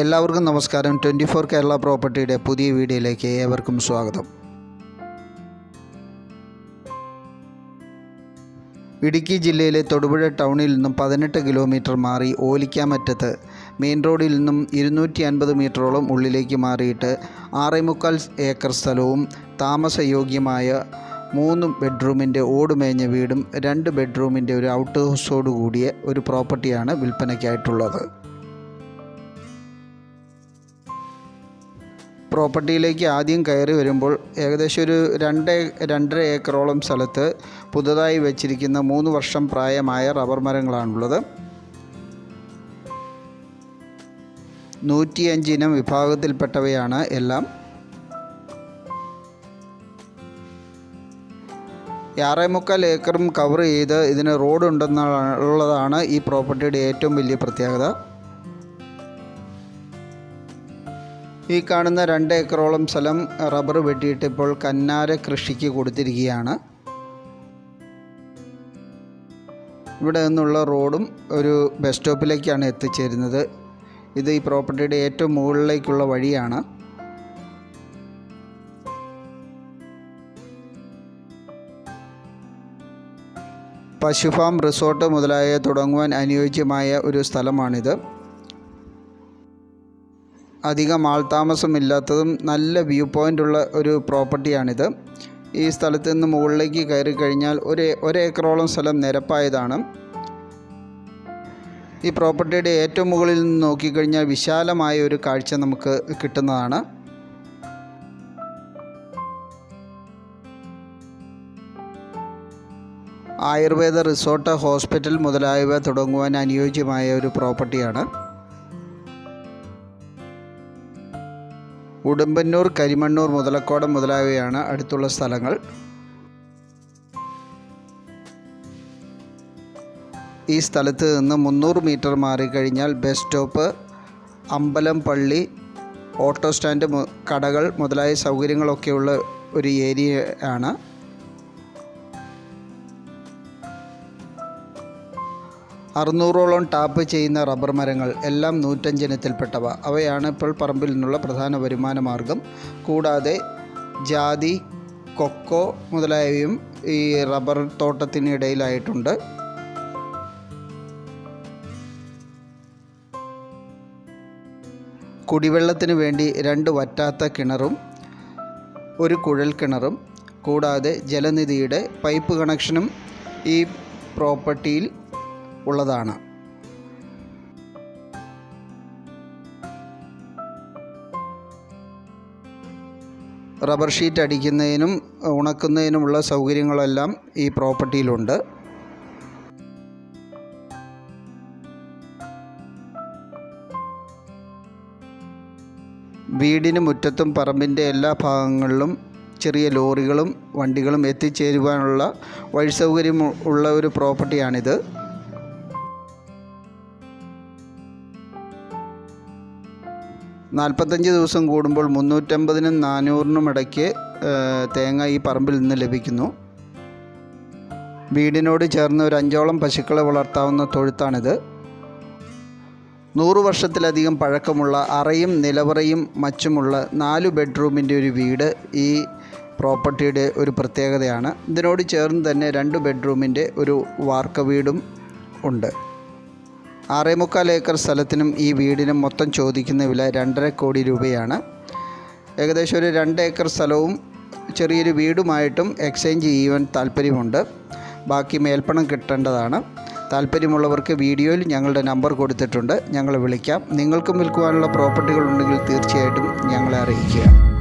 എല്ലാവർക്കും നമസ്കാരം. Twenty four Kerala പ്രോപ്പർട്ടിയുടെ പുതിയ വീഡിയോയിലേക്ക് ഏവർക്കും സ്വാഗതം. ഇടുക്കി ജില്ലയിലെ തൊടുപുഴ ടൗണിൽ നിന്നും പതിനെട്ട് കിലോമീറ്റർ മാറി ഓലിക്കാമറ്റത്ത് മെയിൻ റോഡിൽ നിന്നും ഇരുന്നൂറ്റി അൻപത് മീറ്ററോളം ഉള്ളിലേക്ക് മാറിയിട്ട് ആറേമുക്കാൽ ഏക്കർ സ്ഥലവും താമസയോഗ്യമായ മൂന്ന് ബെഡ്റൂമിന്റെ ഓടുമേഞ്ഞ വീടും രണ്ട് ബെഡ്റൂമിന്റെ ഒരു ഔട്ട് ഹൗസോടുകൂടിയ ഒരു പ്രോപ്പർട്ടിയാണ് വിൽപ്പനയ്ക്കായിട്ടുള്ളത്. പ്രോപ്പർട്ടിയിലേക്ക് ആദ്യം കയറി വരുമ്പോൾ ഏകദേശം ഒരു രണ്ട് രണ്ടര ഏക്കറോളം സ്ഥലത്ത് പുതുതായി വെച്ചിരിക്കുന്ന മൂന്ന് വർഷം പ്രായമായ റബ്ബർ മരങ്ങളാണുള്ളത്. നൂറ്റിയഞ്ചിനം വിഭാഗത്തിൽപ്പെട്ടവയാണ് എല്ലാം. ആറേമുക്കാൽ ഏക്കറും കവർ ചെയ്ത് ഇതിന് റോഡ് ഉണ്ടെന്നുള്ളതാണ് ഈ പ്രോപ്പർട്ടിയുടെ ഏറ്റവും വലിയ പ്രത്യേകത. ഈ കാണുന്ന രണ്ട് ഏക്കറോളം സ്ഥലം റബ്ബർ വെട്ടിയിട്ട് ഇപ്പോൾ കന്നാര കൃഷിക്ക് കൊടുത്തിരിക്കുകയാണ്. ഇവിടെ നിന്നുള്ള റോഡും ഒരു ബസ് സ്റ്റോപ്പിലേക്കാണ് എത്തിച്ചേരുന്നത്. ഇത് ഈ പ്രോപ്പർട്ടിയുടെ ഏറ്റവും മുകളിലേക്കുള്ള വഴിയാണ്. പശുഫാം റിസോർട്ട് മുതലായ തുടങ്ങുവാൻ അനുയോജ്യമായ ഒരു സ്ഥലമാണിത്. അധികം ആൾതാമസമില്ലാത്തതും നല്ല വ്യൂ പോയിന്റ് ഉള്ള ഒരു പ്രോപ്പർട്ടിയാണിത് ഈ സ്ഥലത്ത് നിന്ന് മുകളിലേക്ക് കയറി കഴിഞ്ഞാൽ ഒരു ഒരേക്കറോളം സ്ഥലം നിരപ്പായതാണ്. ഈ പ്രോപ്പർട്ടിയുടെ ഏറ്റവും മുകളിൽ നിന്ന് നോക്കിക്കഴിഞ്ഞാൽ വിശാലമായ ഒരു കാഴ്ച നമുക്ക് കിട്ടുന്നതാണ്. ആയുർവേദ റിസോർട്ട് ഹോസ്പിറ്റൽ മുതലായവ തുടങ്ങുവാൻ അനുയോജ്യമായ ഒരു പ്രോപ്പർട്ടിയാണ് ഉടുമ്പന്നൂർ കരിമണ്ണൂർ മുതലക്കോടം മുതലായവയാണ് അടുത്തുള്ള സ്ഥലങ്ങൾ. ഈ സ്ഥലത്ത് നിന്ന് മുന്നൂറ് മീറ്റർ മാറിക്കഴിഞ്ഞാൽ ബസ് സ്റ്റോപ്പ് അമ്പലം പള്ളി ഓട്ടോ സ്റ്റാൻഡ് കടകൾ മുതലായ സൗകര്യങ്ങളൊക്കെയുള്ള ഒരു ഏരിയ ആണ്. അറുന്നൂറോളം ടാപ്പ് ചെയ്യുന്ന റബ്ബർ മരങ്ങൾ എല്ലാം നൂറ്റഞ്ചിനത്തിൽപ്പെട്ടവ. അവയാണ് ഇപ്പോൾ പറമ്പിൽ നിന്നുള്ള പ്രധാന വരുമാന മാർഗം. കൂടാതെ ജാതി കൊക്കോ മുതലായവയും ഈ റബ്ബർ തോട്ടത്തിനിടയിലായിട്ടുണ്ട് കുടിവെള്ളത്തിന് വേണ്ടി രണ്ട് വറ്റാത്ത കിണറും ഒരു കുഴൽ കിണറും. കൂടാതെ ജലനിധിയുടെ പൈപ്പ് കണക്ഷനും ഈ പ്രോപ്പർട്ടിയിൽ ഉള്ളതാണ്. റബ്ബർ ഷീറ്റ് അടിക്കുന്നതിനും ഉണക്കുന്നതിനുമുള്ള സൗകര്യങ്ങളെല്ലാം ഈ പ്രോപ്പർട്ടിയിലുണ്ട്. വീടിന് മുറ്റത്തും പറമ്പിന്റെ എല്ലാ ഭാഗങ്ങളിലും ചെറിയ ലോറികളും വണ്ടികളും എത്തിച്ചേരുവാനുള്ള വഴി സൗകര്യം ഉള്ള ഒരു പ്രോപ്പർട്ടിയാണിത്. നാൽപ്പത്തഞ്ച് ദിവസം കൂടുമ്പോൾ മുന്നൂറ്റമ്പതിനും നാനൂറിനും ഇടയ്ക്ക് തേങ്ങ ഈ പറമ്പിൽ നിന്ന് ലഭിക്കുന്നു. വീടിനോട് ചേർന്ന് ഒരു അഞ്ചോളം പശുക്കളെ വളർത്താവുന്ന തൊഴുത്താണിത്. നൂറു വർഷത്തിലധികം പഴക്കമുള്ള അറയും നിലവറയും മച്ചുമുള്ള നാല് ബെഡ്റൂമിന്റെ ഒരു വീട് ഈ പ്രോപ്പർട്ടിയുടെ ഒരു പ്രത്യേകതയാണ്. ഇതിനോട് ചേർന്ന് തന്നെ രണ്ട് ബെഡ്റൂമിന്റെ ഒരു വാർക്ക വീടും ഉണ്ട്. ആറേമുക്കാൽ ഏക്കർ സ്ഥലത്തിനും ഈ വീടിനും മൊത്തം ചോദിക്കുന്ന വില രണ്ടര കോടി രൂപയാണ്. ഏകദേശം ഒരു രണ്ട് ഏക്കർ സ്ഥലവും ചെറിയൊരു വീടുമായിട്ടും എക്സ്ചേഞ്ച് ചെയ്യുവാൻ താല്പര്യമുണ്ട്. ബാക്കി മേൽപ്പണം കിട്ടേണ്ടതാണ്. താല്പര്യമുള്ളവർക്ക് വീഡിയോയിൽ ഞങ്ങളുടെ നമ്പർ കൊടുത്തിട്ടുണ്ട്. ഞങ്ങളെ വിളിക്കാം. നിങ്ങൾക്കും വിൽക്കുവാനുള്ള പ്രോപ്പർട്ടികൾ ഉണ്ടെങ്കിൽ തീർച്ചയായിട്ടും ഞങ്ങളെ അറിയിക്കുക.